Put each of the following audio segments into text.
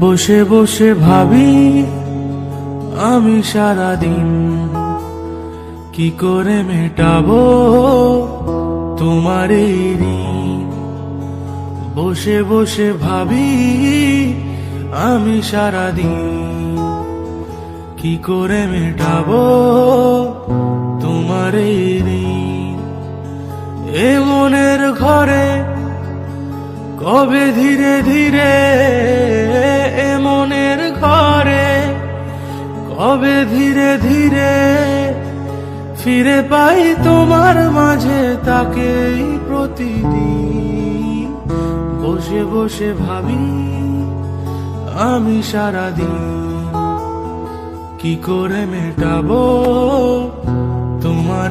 বসে বসে ভাবি, আমি সারাদিন কি করে মেটাবো তোমার এই বসে বসে ভাবি, আমি সারাদিন কি করে মেটাবো তোমার এই ঋণ? এ মনের ঘরে কবে ধীরে ধীরে এ মনের ঘরে, কবে ধীরে ধীরে ফিরে পাই তোমার মাঝে তাকেই প্রতিদিন। বসে বসে ভাবি আমি সারাদিন কি করে মেটাবো তোমার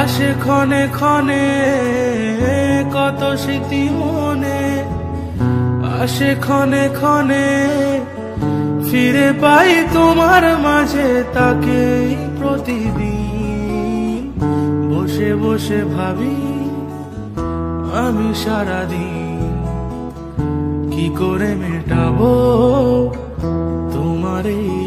আসে ক্ষণে ক্ষণে, কত স্মৃতি মনে। আসে ক্ষণে ক্ষণে, ফিরে পাই তোমার মাঝে তাকে প্রতিদিন। বসে বসে ভাবি আমি সারাদিন কি করে মেটাবো তোমার এই